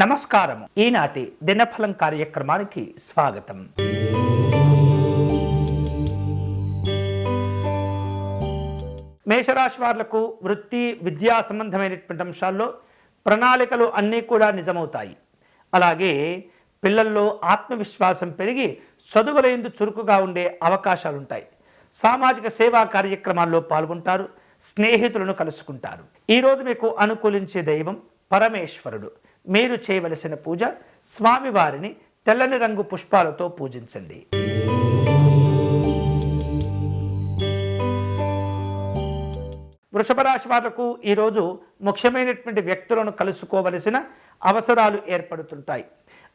నమస్కారం ఈనాటి దినఫలం కార్యక్రమానికి స్వాగతం. మేషరాశి వాళ్ళకు వృత్తి విద్యా సంబంధమైనటువంటి అంశాల్లో ప్రణాళికలు అన్నీ కూడా నిజమవుతాయి. అలాగే పిల్లల్లో ఆత్మవిశ్వాసం పెరిగి చదువులందు చురుకుగా ఉండే అవకాశాలుంటాయి. సామాజిక సేవా కార్యక్రమాల్లో పాల్గొంటారు స్నేహితులను కలుసుకుంటారు. ఈరోజు మీకు అనుకూలించే దైవం పరమేశ్వరుడు. మీరు చేయవలసిన పూజ స్వామివారిని తెల్లని రంగు పుష్పాలతో పూజించండి. వృషభ రాశి వాళ్ళకు ఈరోజు ముఖ్యమైనటువంటి వ్యక్తులను కలుసుకోవలసిన అవసరాలు ఏర్పడుతుంటాయి.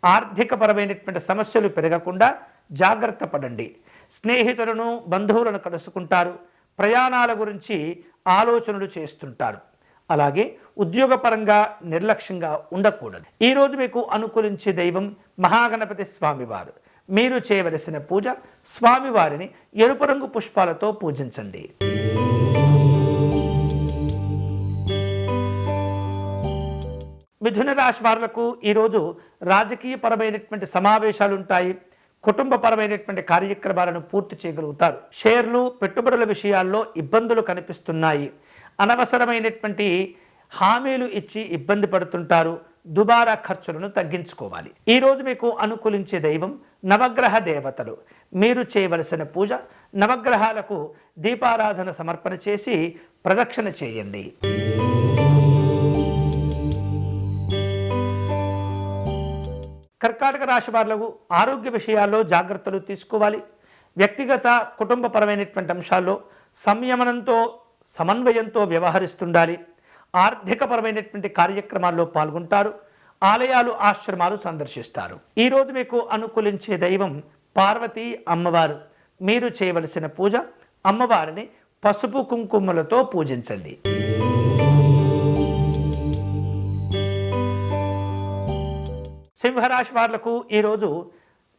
ఆర్థికపరమైనటువంటి సమస్యలు పెరగకుండా జాగ్రత్త పడండి. స్నేహితులను బంధువులను కలుసుకుంటారు. ప్రయాణాల గురించి ఆలోచనలు చేస్తుంటారు. అలాగే ఉద్యోగపరంగా నిర్లక్ష్యంగా ఉండకూడదు. ఈరోజు మీకు అనుకూలించే దైవం మహాగణపతి స్వామివారు. మీరు చేయవలసిన పూజ స్వామివారిని ఎరుపు రంగు పుష్పాలతో పూజించండి. మిథున రాశి వారులకు ఈరోజు రాజకీయ పరమైనటువంటి సమావేశాలు ఉంటాయి కుటుంబపరమైనటువంటి కార్యక్రమాలను పూర్తి చేయగలుగుతారు. షేర్లు పెట్టుబడుల విషయాల్లో ఇబ్బందులు కనిపిస్తున్నాయి. అనవసరమైనటువంటి హామీలు ఇచ్చి ఇబ్బంది పడుతుంటారు దుబారా ఖర్చులను తగ్గించుకోవాలి. ఈరోజు మీకు అనుకూలించే దైవం నవగ్రహ దేవతలు. మీరు చేయవలసిన పూజ నవగ్రహాలకు దీపారాధన సమర్పణ చేసి ప్రదక్షిణ చేయండి. కర్కాటక రాశి వారులకు ఆరోగ్య విషయాల్లో జాగ్రత్తలు తీసుకోవాలి. వ్యక్తిగత కుటుంబపరమైనటువంటి అంశాల్లో సంయమనంతో సమన్వయంతో వ్యవహరిస్తుండాలి. ఆర్థికపరమైనటువంటి కార్యక్రమాల్లో పాల్గొంటారు. ఆలయాలు ఆశ్రమాలు సందర్శిస్తారు. ఈరోజు మీకు అనుకూలించే దైవం పార్వతీ అమ్మవారు. మీరు చేయవలసిన పూజ అమ్మవారిని పసుపు కుంకుమలతో పూజించండి. సింహరాశి వాళ్ళకు ఈరోజు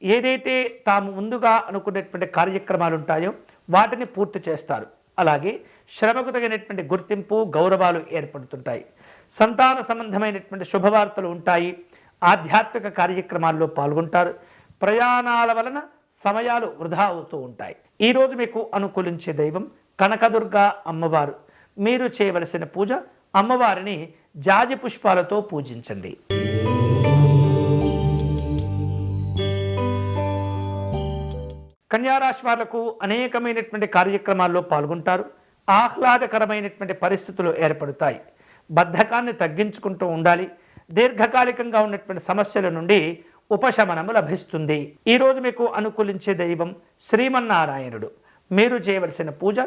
ఏదైతే తాము ముందుగా అనుకునేటువంటి కార్యక్రమాలు ఉంటాయో వాటిని పూర్తి చేస్తారు. అలాగే శ్రమకు తగినటువంటి గుర్తింపు గౌరవాలు ఏర్పడుతుంటాయి. సంతాన సంబంధమైనటువంటి శుభవార్తలు ఉంటాయి. ఆధ్యాత్మిక కార్యక్రమాల్లో పాల్గొంటారు. ప్రయాణాల వలన సమయాలు వృధా అవుతూ ఉంటాయి. ఈరోజు మీకు అనుకూలించే దైవం కనకదుర్గ అమ్మవారు. మీరు చేయవలసిన పూజ అమ్మవారిని జాజి పుష్పాలతో పూజించండి. కన్యారాశి వాళ్ళకు అనేకమైనటువంటి కార్యక్రమాల్లో పాల్గొంటారు. ఆహ్లాదకరమైనటువంటి పరిస్థితులు ఏర్పడతాయి. బద్ధకాన్ని తగ్గించుకుంటూ ఉండాలి. దీర్ఘకాలికంగా ఉన్నటువంటి సమస్యల నుండి ఉపశమనము లభిస్తుంది. ఈరోజు మీకు అనుకూలించే దైవం శ్రీమన్నారాయణుడు. మీరు చేయవలసిన పూజ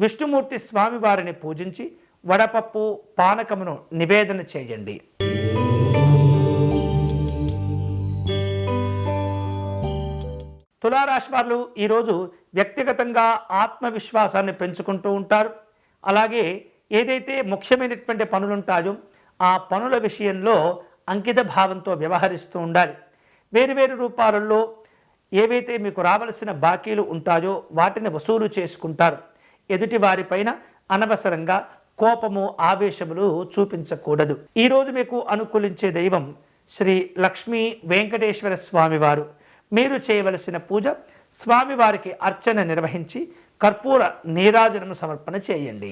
విష్ణుమూర్తి స్వామివారిని పూజించి వడపప్పు పానకమును నివేదన చేయండి. తులారాశి వాళ్ళు ఈరోజు వ్యక్తిగతంగా ఆత్మవిశ్వాసాన్ని పెంచుకుంటూ ఉంటారు. అలాగే ఏదైతే ముఖ్యమైనటువంటి పనులు ఉంటాయో ఆ పనుల విషయంలో అంకిత భావంతో వ్యవహరిస్తూ ఉండాలి. వేరువేరు రూపాలలో ఏవైతే మీకు రావలసిన బాకీలు ఉంటాయో వాటిని వసూలు చేసుకుంటారు. ఎదుటి వారిపైన అనవసరంగా కోపము ఆవేశములు చూపించకూడదు. ఈరోజు మీకు అనుకూలించే దైవం శ్రీ లక్ష్మీ వెంకటేశ్వర స్వామివారు. మీరు చేయవలసిన పూజ స్వామివారికి అర్చన నిర్వహించి కర్పూర నీరాజనం సమర్పణ చేయండి.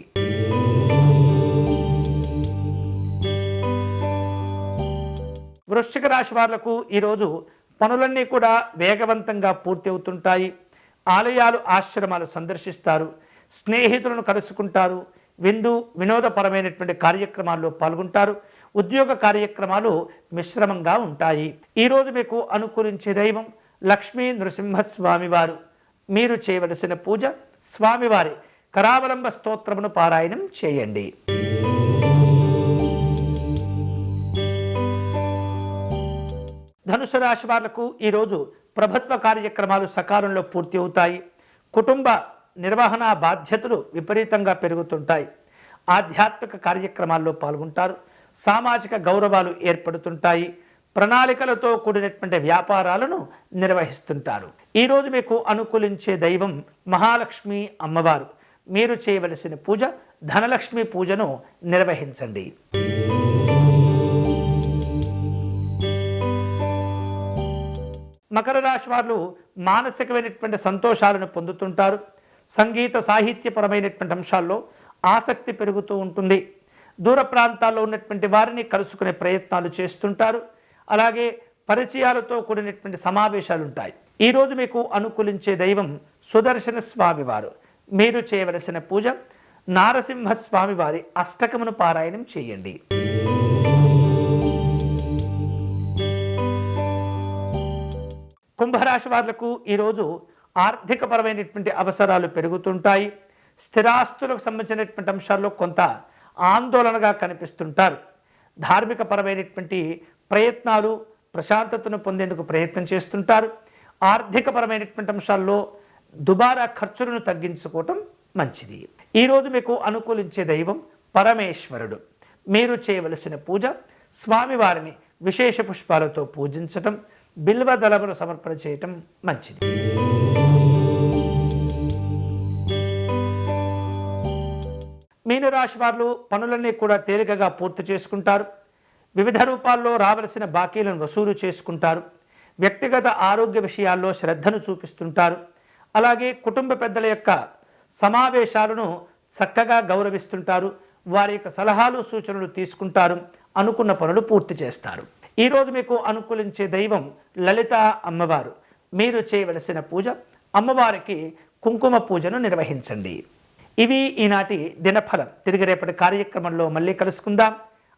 వృశ్చిక రాశి వాళ్ళకు ఈరోజు పనులన్నీ కూడా వేగవంతంగా పూర్తి అవుతుంటాయి. ఆలయాలు ఆశ్రమాలు సందర్శిస్తారు. స్నేహితులను కలుసుకుంటారు. విందు వినోదపరమైనటువంటి కార్యక్రమాల్లో పాల్గొంటారు. ఉద్యోగ కార్యక్రమాలు మిశ్రమంగా ఉంటాయి. ఈరోజు మీకు అనుకూలించే దైవం లక్ష్మీ నృసింహస్వామి వారు మీరు చేయవలసిన పూజ స్వామివారి. కరావలంబ స్తోత్రమును పారాయణం చేయండి. ధనుసు రాశి వాళ్ళకు ఈరోజు ప్రభుత్వ కార్యక్రమాలు సకాలంలో పూర్తి అవుతాయి. కుటుంబ నిర్వహణ బాధ్యతలు విపరీతంగా పెరుగుతుంటాయి. ఆధ్యాత్మిక కార్యక్రమాల్లో పాల్గొంటారు. సామాజిక గౌరవాలు ఏర్పడుతుంటాయి. ప్రణాళికలతో కూడినటువంటి వ్యాపారాలను నిర్వహిస్తుంటారు. ఈరోజు మీకు అనుకూలించే దైవం మహాలక్ష్మి అమ్మవారు. మీరు చేయవలసిన పూజ ధనలక్ష్మి పూజను నిర్వహించండి. మకర రాశి వారు మానసికమైనటువంటి సంతోషాలను పొందుతుంటారు. సంగీత సాహిత్యపరమైనటువంటి అంశాల్లో ఆసక్తి పెరుగుతూ ఉంటుంది. దూర ప్రాంతాల్లో ఉన్నటువంటి వారిని కలుసుకునే ప్రయత్నాలు చేస్తుంటారు. అలాగే పరిచయాలతో కూడినటువంటి సమావేశాలు ఉంటాయి ఈరోజు మీకు అనుకూలించే దైవం సుదర్శన స్వామివారు మీరు చేయవలసిన పూజ నారసింహ అష్టకమును పారాయణం చేయండి. కుంభరాశి వారులకు ఈరోజు ఆర్థికపరమైనటువంటి అవసరాలు పెరుగుతుంటాయి. స్థిరాస్తులకు సంబంధించినటువంటి అంశాల్లో కొంత ఆందోళనగా కనిపిస్తుంటారు. ధార్మిక పరమైనటువంటి ప్రయత్నాలు ప్రశాంతతను పొందేందుకు ప్రయత్నం చేస్తుంటారు. ఆర్థికపరమైనటువంటి అంశాల్లో దుబారా ఖర్చులను తగ్గించుకోవటం మంచిది. ఈరోజు మీకు అనుకూలించే దైవం పరమేశ్వరుడు. మీరు చేయవలసిన పూజ స్వామివారిని విశేష పుష్పాలతో పూజించటం బిల్వ దళమును సమర్పణ చేయటం మంచిది. మీనరాశి వారు పనులన్నీ కూడా తేలికగా పూర్తి చేసుకుంటారు. వివిధ రూపాల్లో రావలసిన బాకీలను వసూలు చేసుకుంటారు. వ్యక్తిగత ఆరోగ్య విషయాల్లో శ్రద్ధను చూపిస్తుంటారు. అలాగే కుటుంబ పెద్దల యొక్క సమావేశాలను చక్కగా గౌరవిస్తుంటారు. వారి యొక్క సలహాలు సూచనలు తీసుకుంటారు. అనుకున్న పనులు పూర్తి చేస్తారు. ఈరోజు మీకు అనుకూలించే దైవం లలిత అమ్మవారు. మీరు చేయవలసిన పూజ అమ్మవారికి కుంకుమ పూజను నిర్వహించండి. ఇవి ఈనాటి దినఫలం. తిరిగి రేపటి కార్యక్రమంలో మళ్ళీ కలుసుకుందాం.